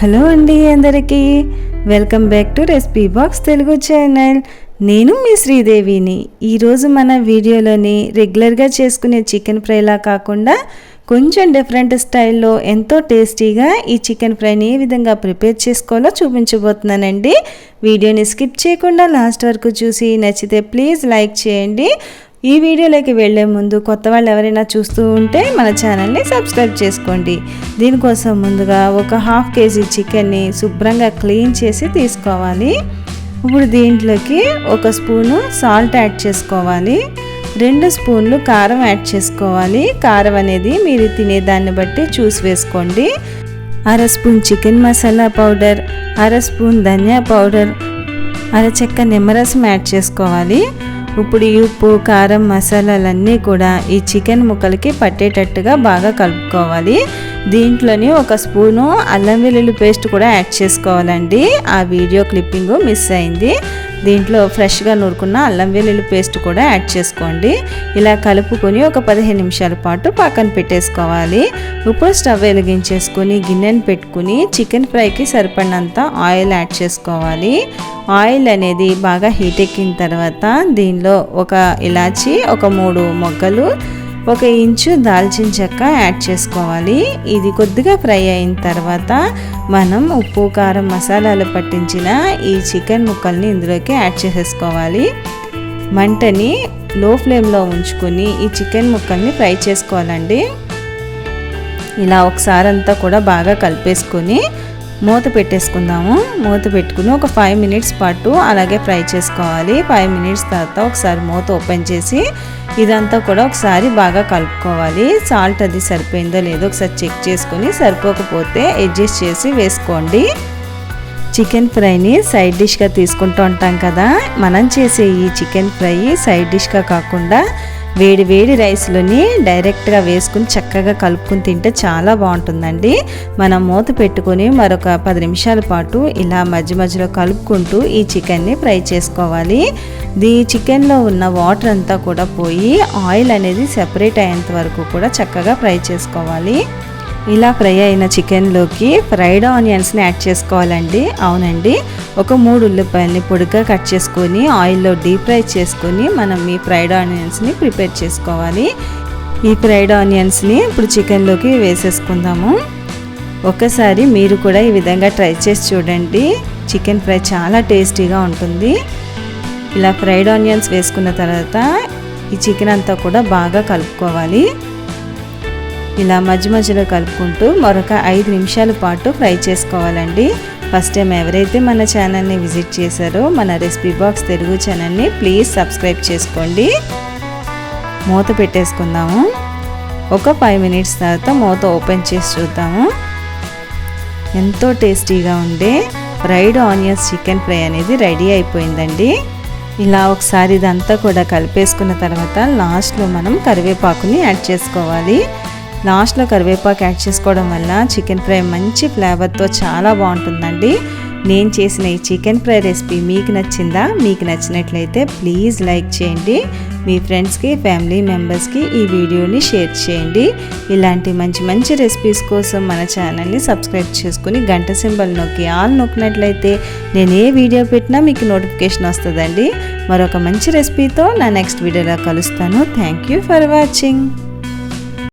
Hello అండి అందరికీ. Welcome back to recipe box Telugu channel. నేను మీ శ్రీదేవిని. ఈరోజు మన వీడియోలోని రెగ్యులర్గా చేసుకునే చికెన్ ఫ్రైలా కాకుండా కొంచెం డిఫరెంట్ స్టైల్లో ఎంతో టేస్టీగా ఈ చికెన్ ఫ్రైని ఏ విధంగా ప్రిపేర్ చేసుకోవాలో చూపించబోతున్నానండి. వీడియోని స్కిప్ చేయకుండా లాస్ట్ వరకు చూసి నచ్చితే ప్లీజ్ లైక్ చేయండి. ఈ వీడియోలోకి వెళ్ళే ముందు కొత్త వాళ్ళు ఎవరైనా చూస్తూ ఉంటే మన ఛానల్ని సబ్స్క్రైబ్ చేసుకోండి. దీనికోసం ముందుగా ఒక హాఫ్ కేజీ చికెన్ని శుభ్రంగా క్లీన్ చేసి తీసుకోవాలి. ఇప్పుడు దీంట్లోకి ఒక స్పూను సాల్ట్ యాడ్ చేసుకోవాలి. రెండు స్పూన్లు కారం యాడ్ చేసుకోవాలి. కారం అనేది మీరు తినేదాన్ని బట్టి చూసి వేసుకోండి. అర స్పూన్ చికెన్ మసాలా పౌడర్ అర స్పూన్ ధనియా పౌడర్ అర చెక్క నిమ్మరసం యాడ్ చేసుకోవాలి. ఇప్పుడు ఈ ఉప్పు కారం మసాలాలన్నీ కూడా ఈ చికెన్ ముక్కలకి పట్టేటట్టుగా బాగా కలుపుకోవాలి. దీంట్లోని ఒక స్పూను అల్లం వెల్లుల్లి పేస్ట్ కూడా యాడ్ చేసుకోవాలండి. ఆ వీడియో క్లిప్పింగ్ మిస్ అయింది. దీంట్లో ఫ్రెష్గా నూరుకున్న అల్లం వెల్లుల్లి పేస్ట్ కూడా యాడ్ చేసుకోండి. ఇలా కలుపుకొని ఒక పదిహేను నిమిషాల పాటు పక్కన పెట్టేసుకోవాలి. ఇప్పుడు స్టవ్ వెలిగించేసుకొని గిన్నెను పెట్టుకుని చికెన్ ఫ్రైకి సరిపడినంత ఆయిల్ యాడ్ చేసుకోవాలి. ఆయిల్ అనేది బాగా హీట్ ఎక్కిన తర్వాత దీనిలో ఒక ఇలాచి ఒక మూడు మొగ్గలు ఒక ఇంచు దాల్చిన చెక్క యాడ్ చేసుకోవాలి. ఇది కొద్దిగా ఫ్రై అయిన తర్వాత మనం ఉప్పు కారం మసాలాలు పట్టించిన ఈ చికెన్ ముక్కల్ని ఇందులోకి యాడ్ చేసేసుకోవాలి. మంటని లో ఫ్లేమ్లో ఉంచుకొని ఈ చికెన్ ముక్కల్ని ఫ్రై చేసుకోవాలండి. ఇలా ఒకసారి అంతా కూడా బాగా కలిపేసుకొని మూత పెట్టేసుకుందాము. మూత పెట్టుకుని ఒక ఫైవ్ మినిట్స్ పాటు అలాగే ఫ్రై చేసుకోవాలి. ఫైవ్ మినిట్స్ తర్వాత ఒకసారి మూత ఓపెన్ చేసి ఇదంతా కూడా ఒకసారి బాగా కలుపుకోవాలి. సాల్ట్ అది సరిపోయిందో లేదో ఒకసారి చెక్ చేసుకొని సరిపోకపోతే అడ్జస్ట్ చేసి వేసుకోండి. చికెన్ ఫ్రైని సైడ్ డిష్గా తీసుకుంటూ ఉంటాం కదా. మనం చేసే ఈ చికెన్ ఫ్రై సైడ్ డిష్గా కాకుండా వేడి వేడి రైస్లోని డైరెక్ట్గా వేసుకుని చక్కగా కలుపుకుని తింటే చాలా బాగుంటుందండి. మనం మూత పెట్టుకొని మరొక పది నిమిషాల పాటు ఇలా మధ్య మధ్యలో కలుపుకుంటూ ఈ చికెన్ని ఫ్రై చేసుకోవాలి. దీ చికెన్లో ఉన్న వాటర్ అంతా కూడా పోయి ఆయిల్ అనేది సెపరేట్ అయ్యేంత వరకు కూడా చక్కగా ఫ్రై చేసుకోవాలి. ఇలా ఫ్రై అయిన చికెన్లోకి ఫ్రైడ్ ఆనియన్స్ని యాడ్ చేసుకోవాలండి. అవునండి. ఒక మూడు ఉల్లిపాయలని పొడిగా కట్ చేసుకొని ఆయిల్లో డీప్ ఫ్రై చేసుకొని మనం ఈ ఫ్రైడ్ ఆనియన్స్ని ప్రిపేర్ చేసుకోవాలి. ఈ ఫ్రైడ్ ఆనియన్స్ని ఇప్పుడు చికెన్లోకి వేసేసుకుందాము. ఒకసారి మీరు కూడా ఈ విధంగా ట్రై చేసి చూడండి. చికెన్ ఫ్రై చాలా టేస్టీగా ఉంటుంది. ఇలా ఫ్రైడ్ ఆనియన్స్ వేసుకున్న తర్వాత ఈ చికెన్ అంతా కూడా బాగా కలుపుకోవాలి. ఇలా మధ్య మధ్యలో కలుపుకుంటూ మరొక ఐదు నిమిషాల పాటు ఫ్రై చేసుకోవాలండి. ఫస్ట్ టైం ఎవరైతే మన ఛానల్ని విజిట్ చేశారో మన రెసిపీ బాక్స్ తెలుగు ఛానల్ని ప్లీజ్ సబ్స్క్రైబ్ చేసుకోండి. మూత పెట్టేసుకుందాము. ఒక ఫైవ్ మినిట్స్ తర్వాత మూత ఓపెన్ చేసి చూద్దాము. ఎంతో టేస్టీగా ఉండే ఫ్రైడ్ ఆనియన్స్ చికెన్ ఫ్రై అనేది రెడీ అయిపోయిందండి. ఇలా ఒకసారి ఇదంతా కూడా కలిపేసుకున్న తర్వాత లాస్ట్లో మనం కరివేపాకుని యాడ్ చేసుకోవాలి. లాస్ట్లో కరివేపాకు యాడ్ చేసుకోవడం వల్ల చికెన్ ఫ్రై మంచి ఫ్లేవర్తో చాలా బాగుంటుందండి. నేను చేసిన ఈ చికెన్ ఫ్రై రెసిపీ మీకు నచ్చిందా? మీకు నచ్చినట్లయితే ప్లీజ్ లైక్ చేయండి. మీ ఫ్రెండ్స్కి ఫ్యామిలీ మెంబర్స్కి ఈ వీడియోని షేర్ చేయండి. ఇలాంటి మంచి మంచి రెసిపీస్ కోసం మన ఛానల్ని సబ్స్క్రైబ్ చేసుకుని గంట సింబల్ నొక్కి ఆల్ నొక్కినట్లయితే నేను ఏ వీడియో పెట్టినా మీకు నోటిఫికేషన్ వస్తుందండి. మరొక మంచి రెసిపీతో నా నెక్స్ట్ వీడియోలో కలుస్తాను. Thank you for watching.